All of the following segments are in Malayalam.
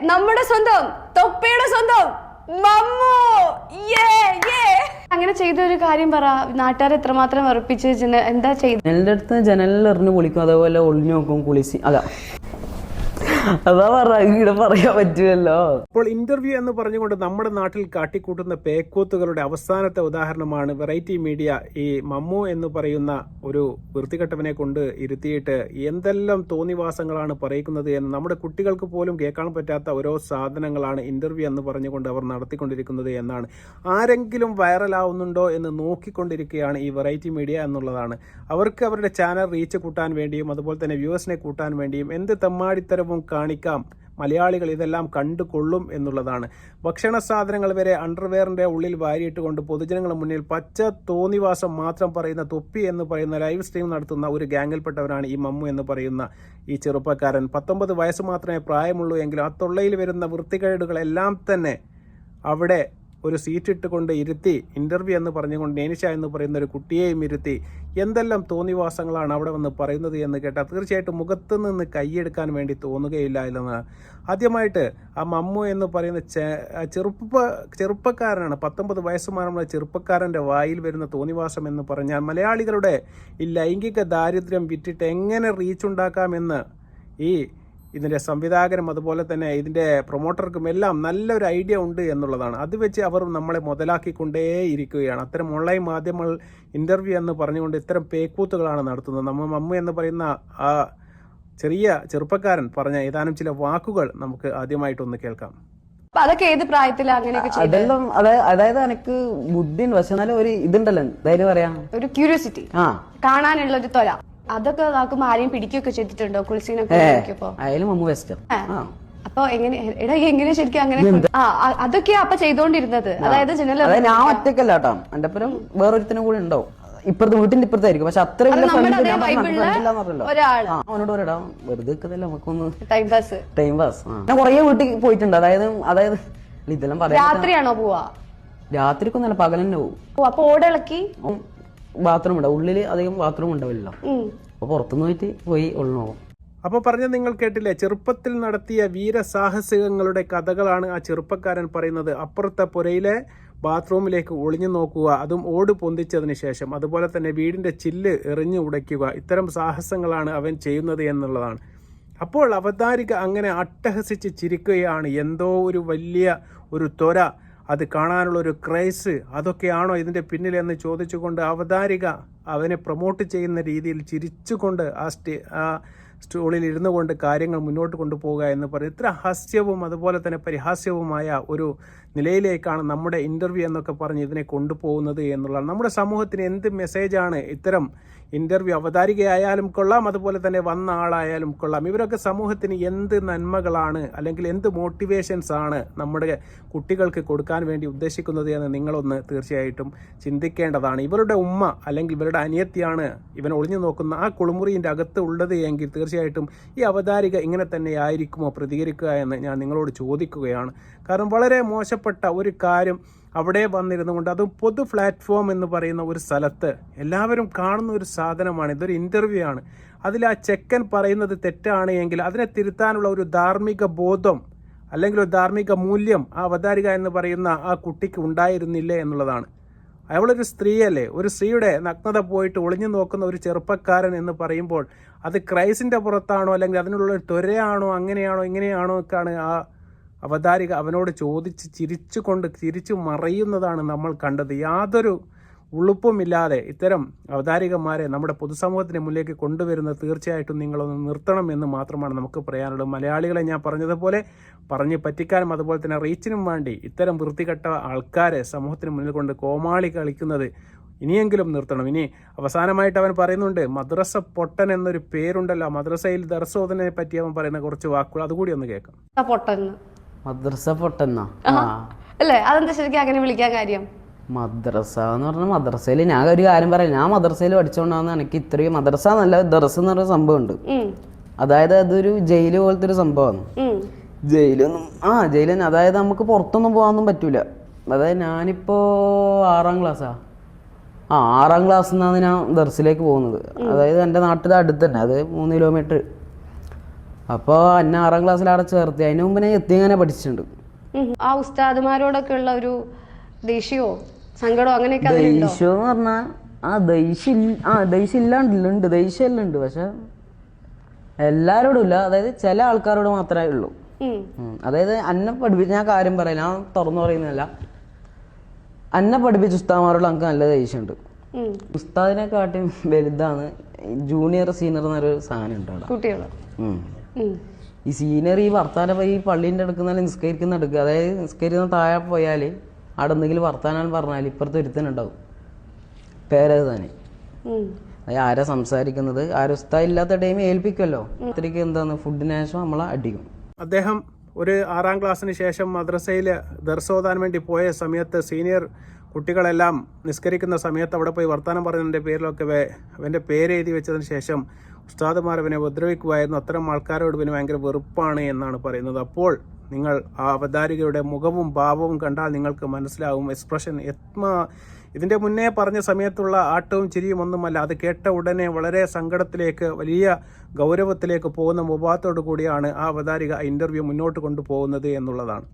നമ്മുടെ സ്വന്തം തൊപ്പയുടെ സ്വന്തം മമ്മു. അങ്ങനെ ചെയ്ത ഒരു കാര്യം പറ. നാട്ടുകാർ എത്രമാത്രം ഉറപ്പിച്ച് എന്താ ചെയ്ത് അടുത്ത് ജനലിൽ എറിഞ്ഞു കുളിക്കും. അതേപോലെ ഒളിഞ്ഞു നോക്കും കുളിച്ച്. അതാ. അതാ പറ പറയാൻ പറ്റുമല്ലോ. അപ്പോൾ ഇന്റർവ്യൂ എന്ന് പറഞ്ഞുകൊണ്ട് നമ്മുടെ നാട്ടിൽ കാട്ടിക്കൂട്ടുന്ന പേക്കൂത്തുകളുടെ അവസാനത്തെ ഉദാഹരണമാണ് വെറൈറ്റി മീഡിയ ഈ മമ്മു എന്ന് പറയുന്ന ഒരു വൃത്തികെട്ടവനെ കൊണ്ട് ഇരുത്തിയിട്ട് എന്തെല്ലാം തോന്നിവാസങ്ങളാണ് പറയിക്കുന്നത് എന്ന് നമ്മുടെ കുട്ടികൾക്ക് പോലും കേൾക്കാൻ പറ്റാത്ത ഓരോ സാധനങ്ങളാണ് ഇന്റർവ്യൂ എന്ന് പറഞ്ഞുകൊണ്ട് അവർ നടത്തിക്കൊണ്ടിരിക്കുന്നത് എന്നാണ്. ആരെങ്കിലും വൈറലാവുന്നുണ്ടോ എന്ന് നോക്കിക്കൊണ്ടിരിക്കുകയാണ് ഈ വെറൈറ്റി മീഡിയ എന്നുള്ളതാണ്. അവർക്ക് അവരുടെ ചാനൽ റീച്ച് കൂട്ടാൻ വേണ്ടിയും അതുപോലെ തന്നെ വ്യൂവേഴ്സിനെ കൂട്ടാൻ വേണ്ടിയും എന്ത് തെമ്മാടിത്തരവും കാണിക്കാം. മലയാളികൾ ഇതെല്ലാം കണ്ടുകൊള്ളും എന്നുള്ളതാണ്. ഭക്ഷണ സാധനങ്ങൾ വരെ അണ്ടർവെയറിന്റെ ഉള്ളിൽ വാരിയിട്ട് കൊണ്ട് പൊതുജനങ്ങളുടെ മുന്നിൽ പച്ച തോന്നിവാസം മാത്രം പറയുന്ന തൊപ്പി എന്ന് പറയുന്ന ലൈവ് സ്ട്രീം നടത്തുന്ന ഒരു ഗാംഗിൽപ്പെട്ടവരാണ് ഈ മമ്മു എന്ന് പറയുന്ന ഈ ചെറുപ്പക്കാരൻ. പത്തൊമ്പത് വയസ്സ് മാത്രമേ പ്രായമുള്ളൂ എങ്കിലും ആ തൊള്ളയിൽ വരുന്ന വൃത്തികേടുകളെല്ലാം തന്നെ അവിടെ ഒരു സീറ്റ് ഇട്ടുകൊണ്ട് ഇരുത്തി ഇന്റർവ്യൂ എന്ന് പറഞ്ഞുകൊണ്ട് നേനിഷ എന്ന് പറയുന്ന ഒരു കുട്ടിയെയും ഇരുത്തി എന്തെല്ലാം തോന്നിവാസങ്ങളാണ് അവിടെ വന്ന് പറയുന്നത് എന്ന് കേട്ടാൽ തീർച്ചയായിട്ടും മുഖത്ത് നിന്ന് കൈയെടുക്കാൻ വേണ്ടി തോന്നുകയില്ല ആദ്യമായിട്ട് ആ മമ്മു എന്ന് പറയുന്ന ചെറുപ്പ ചെറുപ്പക്കാരനാണ് പത്തൊമ്പത് വയസ്സുമാരമുള്ള ചെറുപ്പക്കാരന്റെ വായിൽ വരുന്ന തോന്നിവാസം എന്ന് പറഞ്ഞാൽ മലയാളികളുടെ ഈ ലൈംഗിക ദാരിദ്ര്യം വിറ്റിട്ട് എങ്ങനെ റീച്ച് ഉണ്ടാക്കാമെന്ന് ഈ ഇതിന്റെ സംവിധായകനും അതുപോലെ തന്നെ ഇതിന്റെ പ്രൊമോട്ടർക്കും എല്ലാം നല്ലൊരു ഐഡിയ ഉണ്ട് എന്നുള്ളതാണ്. അത് വെച്ച് അവർ നമ്മളെ മുതലാക്കിക്കൊണ്ടേ ഇരിക്കുകയാണ്. അത്തരം ഓൺലൈൻ മാധ്യമങ്ങൾ ഇന്റർവ്യൂ എന്ന് പറഞ്ഞുകൊണ്ട് ഇത്തരം പേക്കൂത്തുകളാണ് നടത്തുന്നത്. നമ്മൾ മമ്മു എന്ന് പറയുന്ന ആ ചെറിയ ചെറുപ്പക്കാരൻ പറഞ്ഞ ഏതാനും ചില വാക്കുകൾ നമുക്ക് ആദ്യമായിട്ടൊന്ന് കേൾക്കാം. അതൊക്കെ ഏത് പ്രായത്തിലാ അങ്ങനെയൊക്കെ അതെല്ലാം അതായത് എനിക്ക് ബുദ്ധി വശം പക്ഷെ എന്നാലും ഒരു ഇതുണ്ടല്ലോ ധൈര്യം പറയാം. ഒരു ക്യൂരിയോസിറ്റി ആ. കാണാനുള്ള ഒരു തൊല. അതൊക്കെ നോക്കുമ്പോ ആരെയും പിടിക്കുകയൊക്കെ ചെയ്തിട്ടുണ്ടോ? കുളിസീനൊക്കെ ഏ നോക്കിയപ്പോ അയാലും മമ്മു വെസ്റ്റർ അപ്പൊ എങ്ങനെ എടാ എങ്ങനെ ശരിക്കും അങ്ങനെ ആ അതൊക്കെയാ അപ്പൊ ചെയ്തോണ്ടിരുന്നത്. അതായത് അതായത് ഞാൻ ഒറ്റക്കല്ല കേട്ടോ. എന്റെ അപ്പുറം വേറൊരുത്തിനും കൂടി ഉണ്ടാവും. ഇപ്പുറത്ത് വീട്ടിന്റെ ഇപ്പുറത്തായിരിക്കും. പക്ഷെ അത്ര. അവനോട് പറയടാ വെറുതെ നമുക്കൊന്ന് ടൈം പാസ് ടൈം പാസ് ഞാൻ കൊറേ വീട്ടിൽ പോയിട്ടുണ്ട്. അതായത് അതായത് ഇതെല്ലാം പറയാം രാത്രിയാണോ പോവാ? രാത്രിക്കൊന്നല്ല പകലന്നെ പോകും അപ്പൊ ഓടിളക്കി? ബാത്റൂം ഉണ്ടാവും ഉള്ളിൽ അധികം ബാത്റൂം ഉണ്ടാവില്ല. അപ്പൊ പുറത്തുനിന്ന് പോയിട്ട് പോയി ഉള്ളു നോക്കും അപ്പോൾ പറഞ്ഞ നിങ്ങൾ കേട്ടില്ലേ? ചെറുപ്പത്തിൽ നടത്തിയ വീരസാഹസികങ്ങളുടെ കഥകളാണ് ആ ചെറുപ്പക്കാരൻ പറയുന്നത്. അപ്പുറത്തെ പുരയിലെ ബാത്റൂമിലേക്ക് ഒളിഞ്ഞു നോക്കുക അതും ഓട് പൊന്തിച്ചതിന് ശേഷം. അതുപോലെ തന്നെ വീടിന്റെ ചില്ല് എറിഞ്ഞു ഉടയ്ക്കുക. ഇത്തരം സാഹസങ്ങളാണ് അവൻ ചെയ്യുന്നത് എന്നുള്ളതാണ്. അപ്പോൾ അവതാരിക അങ്ങനെ അട്ടഹസിച്ച് ചിരിക്കുകയാണ്. എന്തോ ഒരു വലിയ ഒരു ത്വര അത് കാണാനുള്ള ഒരു ക്രൈസ് അതൊക്കെയാണോ ഇതിന്റെ പിന്നിലെന്ന് ചോദിച്ചുകൊണ്ട് അവതാരിക അവനെ പ്രൊമോട്ട് ചെയ്യുന്ന രീതിയിൽ ചിരിച്ചുകൊണ്ട് ആ സ്റ്റേ ആ സ്റ്റോളിൽ ഇരുന്നു കൊണ്ട് കാര്യങ്ങൾ മുന്നോട്ട് കൊണ്ടുപോകുക എന്ന് പറയും. ഇത്ര ഹാസ്യവും അതുപോലെ തന്നെ പരിഹാസ്യവുമായ ഒരു നിലയിലേക്കാണ് നമ്മുടെ ഇന്റർവ്യൂ എന്നൊക്കെ പറഞ്ഞ് ഇതിനെ കൊണ്ടുപോകുന്നത് എന്നുള്ളതാണ്. നമ്മുടെ സമൂഹത്തിന് എന്ത് മെസ്സേജാണ് ഇത്തരം ഇന്റർവ്യൂ അവതാരികയായാലും കൊള്ളാം അതുപോലെ തന്നെ വന്ന ആളായാലും കൊള്ളാം. ഇവരൊക്കെ സമൂഹത്തിന് എന്ത് നന്മകളാണ് അല്ലെങ്കിൽ എന്ത് മോട്ടിവേഷൻസ് ആണ് നമ്മുടെ കുട്ടികൾക്ക് കൊടുക്കാൻ വേണ്ടി ഉദ്ദേശിക്കുന്നത് എന്ന് നിങ്ങളൊന്ന് തീർച്ചയായിട്ടും ചിന്തിക്കേണ്ടതാണ്. ഇവരുടെ ഉമ്മ അല്ലെങ്കിൽ ഇവരുടെ അനിയത്തിയാണ് ഇവൻ ഒളിഞ്ഞു നോക്കുന്ന ആ കുളിമുറിന്റെ അകത്ത് ഉള്ളത് എങ്കിൽ തീർച്ചയായിട്ടും ഈ അവതാരിക ഇങ്ങനെ തന്നെ ആയിരിക്കുമോ പ്രതികരിക്കുക എന്ന് ഞാൻ നിങ്ങളോട് ചോദിക്കുകയാണ്. കാരണം വളരെ മോശപ്പെട്ട ഒരു കാര്യം അവിടെ വന്നിരുന്നു കൊണ്ട് അതും പൊതു പ്ലാറ്റ്ഫോം എന്ന് പറയുന്ന ഒരു സ്ഥലത്ത് എല്ലാവരും കാണുന്ന ഒരു സാധനമാണ് ഇതൊരു ഇന്റർവ്യൂ ആണ്. അതിൽ ആ ചെക്കൻ പറയുന്നത് തെറ്റാണ് എങ്കിൽ അതിനെ തിരുത്താനുള്ള ഒരു ധാർമ്മിക ബോധം അല്ലെങ്കിൽ ഒരു ധാർമ്മിക മൂല്യം ആ അവതാരിക എന്ന് പറയുന്ന ആ കുട്ടിക്ക് ഉണ്ടായിരുന്നില്ല എന്നുള്ളതാണ്. അവളൊരു സ്ത്രീയല്ലേ ഒരു സ്ത്രീയുടെ നഗ്നത പോയിട്ട് ഒളിഞ്ഞു നോക്കുന്ന ഒരു ചെറുപ്പക്കാരൻ എന്ന് പറയുമ്പോൾ അത് ക്രൈസിന്റെ പുറത്താണോ അല്ലെങ്കിൽ അതിനുള്ള ഒരു ത്വരയാണോ അങ്ങനെയാണോ ഇങ്ങനെയാണോ ഒക്കെയാണ് ആ അവതാരിക അവനോട് ചോദിച്ച് ചിരിച്ചുകൊണ്ട് ചിരിച്ചു മറയുന്നതാണ് നമ്മൾ കണ്ടത്. യാതൊരു ഉളുപ്പുമില്ലാതെ ഇത്തരം അവതാരികന്മാരെ നമ്മുടെ പൊതുസമൂഹത്തിന് മുന്നിലേക്ക് കൊണ്ടുവരുന്നത് തീർച്ചയായിട്ടും നിങ്ങളൊന്ന് നിർത്തണം എന്ന് മാത്രമാണ് നമുക്ക് പറയാനുള്ളത്. മലയാളികളെ ഞാൻ പറഞ്ഞതുപോലെ പറഞ്ഞ് പറ്റിക്കാനും അതുപോലെ തന്നെ റീച്ചിനും വേണ്ടി ഇത്തരം വൃത്തികെട്ട ആൾക്കാരെ സമൂഹത്തിന് മുന്നിൽ കൊണ്ട് കോമാളി കളിക്കുന്നത് ഇനിയെങ്കിലും നിർത്തണം. ഇനി അവസാനമായിട്ട് അവൻ പറയുന്നുണ്ട് മദ്രസ പൊട്ടൻ എന്നൊരു പേരുണ്ടല്ലോ. മദ്രസയിൽ ദർശോധനെ പറ്റി അവൻ പറയുന്ന കുറച്ച് വാക്കുകൾ. അതുകൂടി ഒന്ന് കേൾക്കാം. ആ പൊട്ടെന്ന് മദ്രസ പൊട്ടെന്നാ? അല്ലേ? അതെന്താ ശരിക്കും അങ്ങനെ വിളിക്കാൻ കാര്യം? മദ്രസ എന്ന് പറഞ്ഞാൽ മദ്രസയിൽ ഞാൻ ഒരു കാര്യം പറയാം ഞാൻ മദ്രസയിൽ പഠിച്ചുകൊണ്ടാണ് എനിക്ക് ഇത്രയും മദ്രസ എന്നല്ല ദർസ് എന്ന് പറഞ്ഞ സംഭവം ഉണ്ട് അതായത് അതൊരു ജയിൽ പോലത്തെ ഒരു സംഭവമാണ് ജയിലൊന്നും ആ ജയിൽ അതായത് നമുക്ക് പുറത്തൊന്നും പോകാനൊന്നും പറ്റൂല. അതായത് ഞാനിപ്പോ ആറാം ക്ലാസ്സാ. ആ ആറാം ക്ലാസ്സിൽ നിന്നാണ് ഞാൻ ദർസിലേക്ക് പോകുന്നത്. അതായത് എന്റെ നാട്ടിൽ അടുത്ത് തന്നെ അത് മൂന്ന് കിലോമീറ്റർ അപ്പോൾ എന്നെ ആറാം ക്ലാസ്സിൽ അവിടെ ചേർത്തി. അതിന് മുമ്പ് ഞാൻ എത്തിങ്ങനെ പഠിച്ചിട്ടുണ്ട്. ആ ഉസ്താദുമാരോടൊക്കെ ഉള്ള ഒരു ദേഷ്യമോ സങ്കടമോ അങ്ങനെയൊക്കെ ദേഷ്യം എന്ന് പറഞ്ഞാൽ ആ ദേഷ്യം ആ ദേഷ്യം ഇല്ലാണ്ടില്ലുണ്ട്. ദേഷ്യം എല്ലാം ഉണ്ട്. പക്ഷെ എല്ലാവരോടും ഇല്ല. അതായത് ചില ആൾക്കാരോട് മാത്രമേ ഉള്ളൂ. അതായത് അന്നെ പഠിപ്പിച്ച ഞാൻ കാര്യം പറയില്ല. ഞാൻ തുറന്നു പറയുന്നില്ല അന്നെ പഠിപ്പിച്ച ഉസ്താദ്മാരോട് നമുക്ക് നല്ല ദേഷ്യമുണ്ട്. ഉസ്താദിനെ കാട്ടി വലുതാണ് ജൂനിയർ സീനിയർ എന്നൊരു സാധനം ഉണ്ട് അവിടെ. ഈ സീനറി വർത്താനം ഈ പള്ളീന്റെ അടുക്കുന്ന നിസ്കരിക്കുന്ന അടുക്കുക അതായത് നിസ്കരിക്കുന്ന താഴെ പോയാൽ അവിടെ എന്തെങ്കിലും വർത്താനം പറഞ്ഞാൽ ഇപ്പുറത്ത് ഒരുത്തനുണ്ടാവും പേരത് തന്നെ. അതായത് ആരാ സംസാരിക്കുന്നത്? ആരും ഇല്ലാത്ത ടൈം ഏൽപ്പിക്കുമല്ലോ ഇത്രയ്ക്ക് എന്താണ്? ഫുഡിന് ശേഷം നമ്മളെ അടിക്കും. അദ്ദേഹം ഒരു ആറാം ക്ലാസ്സിന് ശേഷം മദ്രസയിൽ ദർശോദാൻ വേണ്ടി പോയ സമയത്ത് സീനിയർ കുട്ടികളെല്ലാം നിസ്കരിക്കുന്ന സമയത്ത് അവിടെ പോയി വർത്തമാനം പറഞ്ഞതിന്റെ പേരിലൊക്കെ അവന്റെ പേര് എഴുതി വെച്ചതിന് ശേഷം ഉസ്താദുമാർ അവനെ ഉപദ്രവിക്കുമായിരുന്നു അത്തരം ആൾക്കാരോട് പിന്നെ ഭയങ്കര വെറുപ്പാണ് എന്നാണ് പറയുന്നത്. അപ്പോൾ നിങ്ങൾ ആ അവതാരികയുടെ മുഖവും ഭാവവും കണ്ടാൽ നിങ്ങൾക്ക് മനസ്സിലാവും. എക്സ്പ്രഷൻ എത്മ ഇതിന്റെ മുന്നേ പറഞ്ഞ സമയത്തുള്ള ആട്ടവും ചിരിയും ഒന്നുമല്ല അത് കേട്ട ഉടനെ വളരെ സങ്കടത്തിലേക്ക് വലിയ ഗൗരവത്തിലേക്ക് പോകുന്ന മുഖാത്തോടു കൂടിയാണ് ആ അവതാരിക ഇന്റർവ്യൂ മുന്നോട്ട് കൊണ്ടുപോകുന്നത് എന്നുള്ളതാണ്.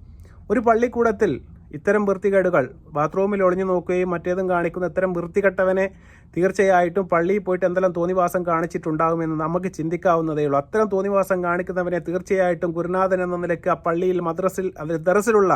ഒരു പള്ളിക്കൂടത്തിൽ ഇത്തരം വൃത്തികേടുകൾ ബാത്റൂമിൽ ഒളിഞ്ഞു നോക്കുകയും മറ്റേതും കാണിക്കുന്ന ഇത്തരം വൃത്തികെട്ടവനെ തീർച്ചയായിട്ടും പള്ളിയിൽ പോയിട്ട് എന്തെല്ലാം തോന്നിവാസം കാണിച്ചിട്ടുണ്ടാകുമെന്ന് നമുക്ക് ചിന്തിക്കാവുന്നതേ ഉള്ളൂ. അത്തരം തോന്നിവാസം കാണിക്കുന്നവനെ തീർച്ചയായിട്ടും ഗുരുനാഥൻ എന്ന നിലയ്ക്ക് ആ പള്ളിയിൽ മദ്രസിൽ അതിൽ ദറസിലുള്ള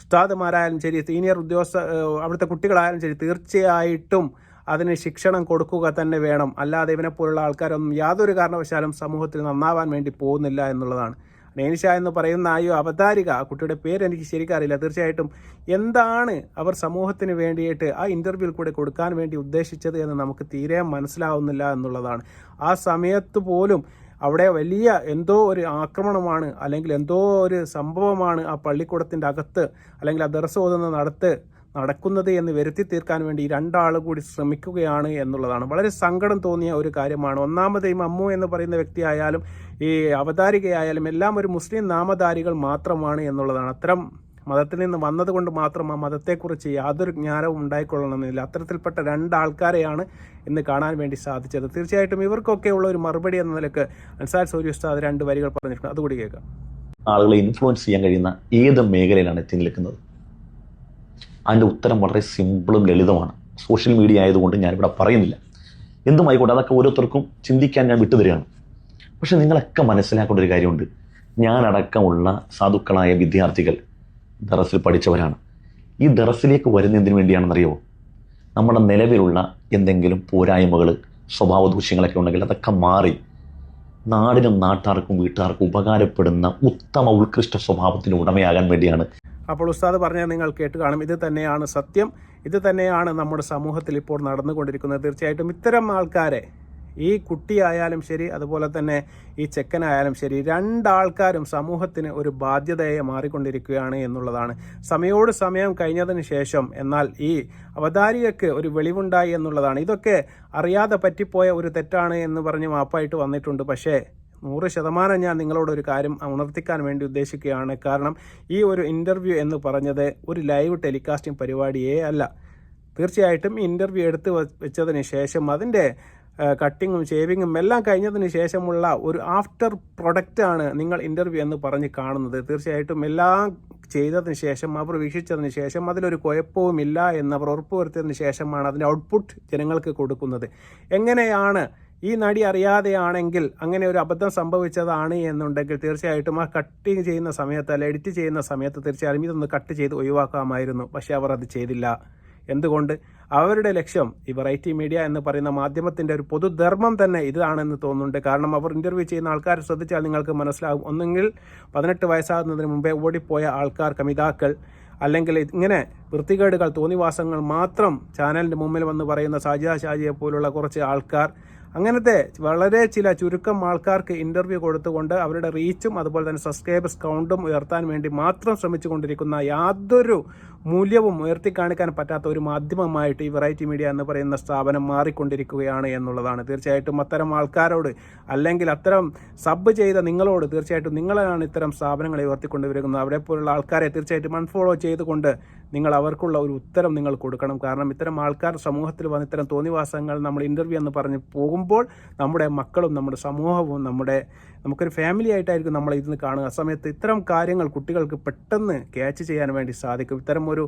ഉസ്താദുമാരായാലും ശരി സീനിയർ ഉദ്യോഗസ്ഥ അവിടുത്തെ കുട്ടികളായാലും ശരി തീർച്ചയായിട്ടും അതിന് ശിക്ഷണം കൊടുക്കുക തന്നെ വേണം. അല്ലാതെ ഇവനെപ്പോലുള്ള ആൾക്കാരൊന്നും യാതൊരു കാരണവശാലും സമൂഹത്തിൽ നന്നാവാൻ വേണ്ടി പോകുന്നില്ല എന്നുള്ളതാണ്. നേനിഷ എന്ന് പറയുന്ന ആ അവതാരിക ആ കുട്ടിയുടെ പേര് എനിക്ക് ശരിക്കും അറിയില്ല. തീർച്ചയായിട്ടും എന്താണ് അവർ സമൂഹത്തിന് വേണ്ടിയിട്ട് ആ ഇന്റർവ്യൂവിൽ കൂടെ കൊടുക്കാൻ വേണ്ടി ഉദ്ദേശിച്ചത് എന്ന് നമുക്ക് തീരെ മനസ്സിലാവുന്നില്ല എന്നുള്ളതാണ്. ആ സമയത്ത് പോലും അവിടെ വലിയ എന്തോ ഒരു ആക്രമണമാണ് അല്ലെങ്കിൽ എന്തോ ഒരു സംഭവമാണ് ആ പള്ളിക്കൂടത്തിന്റെ അകത്ത് അല്ലെങ്കിൽ ആ ദർശോധന നടത്ത് നടക്കുന്നത് എന്ന് വരുത്തി തീർക്കാൻ വേണ്ടി രണ്ടാൾ കൂടി ശ്രമിക്കുകയാണ് എന്നുള്ളതാണ്. വളരെ സങ്കടം തോന്നിയ ഒരു കാര്യമാണ്. ഒന്നാമത് ഈ മമ്മു എന്ന് പറയുന്ന വ്യക്തിയായാലും ഈ അവതാരികയായാലും എല്ലാം ഒരു മുസ്ലിം നാമധാരികൾ മാത്രമാണ് എന്നുള്ളതാണ്. അത്തരം മതത്തിൽ നിന്ന് വന്നതുകൊണ്ട് മാത്രം ആ മതത്തെക്കുറിച്ച് യാതൊരു ജ്ഞാനവും ഉണ്ടായിക്കൊള്ളണമെന്നില്ല. അത്തരത്തിൽപ്പെട്ട രണ്ടാൾക്കാരെയാണ് ഇന്ന് കാണാൻ വേണ്ടി സാധിച്ചത്. തീർച്ചയായിട്ടും ഇവർക്കൊക്കെ ഉള്ള ഒരു മറുപടി എന്ന നിലയ്ക്ക് അൻസാർ സൂര്യ ഉസ്താദ് രണ്ട് വരികൾ പറഞ്ഞിട്ടുണ്ട്. അതുകൂടി കേൾക്കാം. ആളുകളെ ഇൻഫ്ലുവൻസ് ചെയ്യാൻ കഴിയുന്ന ഏത് മേഖലയിലാണ് എത്തി നിൽക്കുന്നത്? അതിന്റെ ഉത്തരം വളരെ സിമ്പിളും ലളിതമാണ്. സോഷ്യൽ മീഡിയ ആയതുകൊണ്ട് ഞാനിവിടെ പറയുന്നില്ല. എന്തുമായിക്കോട്ടെ അതൊക്കെ ഓരോരുത്തർക്കും ചിന്തിക്കാൻ ഞാൻ വിട്ടുതരികയാണ്. പക്ഷേ നിങ്ങളൊക്കെ മനസ്സിലാക്കേണ്ട ഒരു കാര്യമുണ്ട്. ഞാനടക്കമുള്ള സാധുക്കളായ വിദ്യാർത്ഥികൾ ദറസിൽ പഠിച്ചവരാണ്. ഈ ദറസിലേക്ക് വരുന്നതിന് വേണ്ടിയാണെന്നറിയോ നമ്മുടെ നിലവിലുള്ള എന്തെങ്കിലും പോരായ്മകൾ സ്വഭാവ ദൂഷ്യങ്ങളൊക്കെ ഉണ്ടെങ്കിൽ അതൊക്കെ മാറി നാടിനും നാട്ടാർക്കും വീട്ടുകാർക്കും ഉപകാരപ്പെടുന്ന ഉത്തമ ഉത്കൃഷ്ട സ്വഭാവത്തിന് ഉടമയാകാൻ വേണ്ടിയാണ് അപ്പോൾ ഉസ്താദ് പറഞ്ഞാൽ നിങ്ങൾ കേട്ട് കാണും ഇത് തന്നെയാണ് സത്യം. ഇത് തന്നെയാണ് നമ്മുടെ സമൂഹത്തിൽ ഇപ്പോൾ നടന്നുകൊണ്ടിരിക്കുന്നത്. തീർച്ചയായിട്ടും ഇത്തരം ആൾക്കാരെ ഈ കുട്ടിയായാലും ശരി അതുപോലെ തന്നെ ഈ ചെക്കനായാലും ശരി രണ്ടാൾക്കാരും സമൂഹത്തിന് ഒരു ബാധ്യതയെ മാറിക്കൊണ്ടിരിക്കുകയാണ് എന്നുള്ളതാണ്. സമയോട് സമയം കഴിഞ്ഞതിന് ശേഷം എന്നാൽ ഈ അവതാരികക്ക് ഒരു വെളിവുണ്ടായി എന്നുള്ളതാണ്. ഇതൊക്കെ അറിയാതെ പറ്റിപ്പോയ ഒരു തെറ്റാണ് എന്ന് പറഞ്ഞ് മാപ്പായിട്ട് വന്നിട്ടുണ്ട്. പക്ഷേ നൂറ് ശതമാനം ഞാൻ നിങ്ങളോട് ഒരു കാര്യം ഉണർത്തിക്കാൻ വേണ്ടി ഉദ്ദേശിക്കുകയാണ്. കാരണം ഈ ഒരു ഇന്റർവ്യൂ എന്ന് പറഞ്ഞത് ഒരു ലൈവ് ടെലികാസ്റ്റിംഗ് പരിപാടിയേ അല്ല. തീർച്ചയായിട്ടും ഇന്റർവ്യൂ എടുത്ത് വെച്ചതിന് ശേഷം അതിന്റെ കട്ടിങ്ങും ഷേവിങ്ങും എല്ലാം കഴിഞ്ഞതിന് ശേഷമുള്ള ഒരു ആഫ്റ്റർ പ്രൊഡക്റ്റാണ് നിങ്ങൾ ഇന്റർവ്യൂ എന്ന് പറഞ്ഞ് കാണുന്നത്. തീർച്ചയായിട്ടും എല്ലാം ചെയ്തതിന് ശേഷം അവർ വീക്ഷിച്ചതിന് ശേഷം അതിലൊരു കുഴപ്പവുമില്ല എന്ന് അവർ ഉറപ്പുവരുത്തിയതിന് ശേഷമാണ് അതിന്റെ ഔട്ട്പുട്ട് ജനങ്ങൾക്ക് കൊടുക്കുന്നത്. എങ്ങനെയാണ് ഈ നടി അറിയാതെയാണെങ്കിൽ അങ്ങനെ ഒരു അബദ്ധം സംഭവിച്ചതാണ് എന്നുണ്ടെങ്കിൽ തീർച്ചയായിട്ടും ആ കട്ടിങ് ചെയ്യുന്ന സമയത്ത് അല്ല എഡിറ്റ് ചെയ്യുന്ന സമയത്ത് തീർച്ചയായും ഇതൊന്ന് കട്ട് ചെയ്ത് ഒഴിവാക്കാമായിരുന്നു. പക്ഷേ അവർ അത് ചെയ്തില്ല. എന്തുകൊണ്ട്? അവരുടെ ലക്ഷ്യം ഈ വെറൈറ്റി മീഡിയ എന്ന് പറയുന്ന മാധ്യമത്തിന്റെ ഒരു പൊതുധർമ്മം തന്നെ ഇതാണെന്ന് തോന്നുന്നുണ്ട്. കാരണം അവർ ഇന്റർവ്യൂ ചെയ്യുന്ന ആൾക്കാർ ശ്രദ്ധിച്ചാൽ നിങ്ങൾക്ക് മനസ്സിലാകും ഒന്നെങ്കിൽ പതിനെട്ട് വയസ്സാകുന്നതിന് മുമ്പേ ഓടിപ്പോയ ആൾക്കാർ കമിതാക്കൾ അല്ലെങ്കിൽ ഇങ്ങനെ വൃത്തികേടുകൾ തോന്നിവാസങ്ങൾ മാത്രം ചാനലിന്റെ മുമ്പിൽ വന്ന് പറയുന്ന സാജിദ ഷാജിയെ പോലുള്ള കുറച്ച് ആൾക്കാർ അങ്ങനത്തെ വളരെ ചില ചുരുക്കം ആൾക്കാർക്ക് ഇന്റർവ്യൂ കൊടുത്തുകൊണ്ട് അവരുടെ റീച്ചും അതുപോലെ തന്നെ സബ്സ്ക്രൈബേഴ്സ് കൗണ്ടും ഉയർത്താൻ വേണ്ടി മാത്രം ശ്രമിച്ചുകൊണ്ടിരിക്കുന്ന യാതൊരു മൂല്യവും ഉയർത്തി കാണിക്കാൻ പറ്റാത്ത ഒരു മാധ്യമമായിട്ട് ഈ വെറൈറ്റി മീഡിയ എന്ന് പറയുന്ന സ്ഥാപനം മാറിക്കൊണ്ടിരിക്കുകയാണ് എന്നുള്ളതാണ്. തീർച്ചയായിട്ടും അത്തരം ആൾക്കാരോട് അല്ലെങ്കിൽ അത്തരം സബ് ചെയ്ത നിങ്ങളോട് തീർച്ചയായിട്ടും നിങ്ങളാണ് ഇത്തരം സ്ഥാപനങ്ങളെ ഉയർത്തിക്കൊണ്ടുവരുന്നത്. അവരെ പോലുള്ള ആൾക്കാരെ തീർച്ചയായിട്ടും അൺഫോളോ ചെയ്തുകൊണ്ട് നിങ്ങൾ അവർക്കുള്ള ഒരു ഉത്തരം നിങ്ങൾ കൊടുക്കണം. കാരണം ഇത്തരം ആൾക്കാർ സമൂഹത്തിൽ വന്ന് ഇത്തരം തോന്നിവാസങ്ങൾ നമ്മൾ ഇന്റർവ്യൂ എന്ന് പറഞ്ഞ് പോകുമ്പോൾ നമ്മുടെ മക്കളും നമ്മുടെ സമൂഹവും നമ്മുടെ നമുക്കൊരു ഫാമിലി ആയിട്ടായിരിക്കും നമ്മൾ ഇതിന് കാണുക. ആ സമയത്ത് ഇത്തരം കാര്യങ്ങൾ കുട്ടികൾക്ക് പെട്ടെന്ന് ക്യാച്ച് ചെയ്യാൻ വേണ്ടി സാധിക്കും. ഇത്തരം ഒരു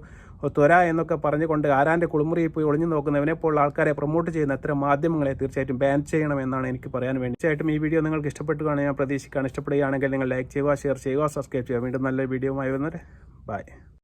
ത്വര എന്നൊക്കെ പറഞ്ഞുകൊണ്ട് ആരാന്റെ കുളിമുറിയിൽ പോയി ഒളിഞ്ഞു നോക്കുന്നവനെ പോലുള്ള ആൾക്കാരെ പ്രൊമോട്ട് ചെയ്യുന്ന അത്തരം മാധ്യമങ്ങളെ തീർച്ചയായിട്ടും ബാൻ ചെയ്യണം എന്നാണ് എനിക്ക് പറയാൻ വേണ്ടി. തീർച്ചയായിട്ടും ഈ വീഡിയോ നിങ്ങൾക്ക് ഇഷ്ടപ്പെട്ടുകയാണെങ്കിൽ ഞാൻ പ്രതീക്ഷിക്കുകയാണ്. ഇഷ്ടപ്പെടുകയാണെങ്കിൽ നിങ്ങൾ ലൈക്ക് ചെയ്യുക ഷെയർ ചെയ്യുക സബ്സ്ക്രൈബ് ചെയ്യുക. വീണ്ടും നല്ല വീഡിയോ ആയി വരുന്നവരെ ബൈ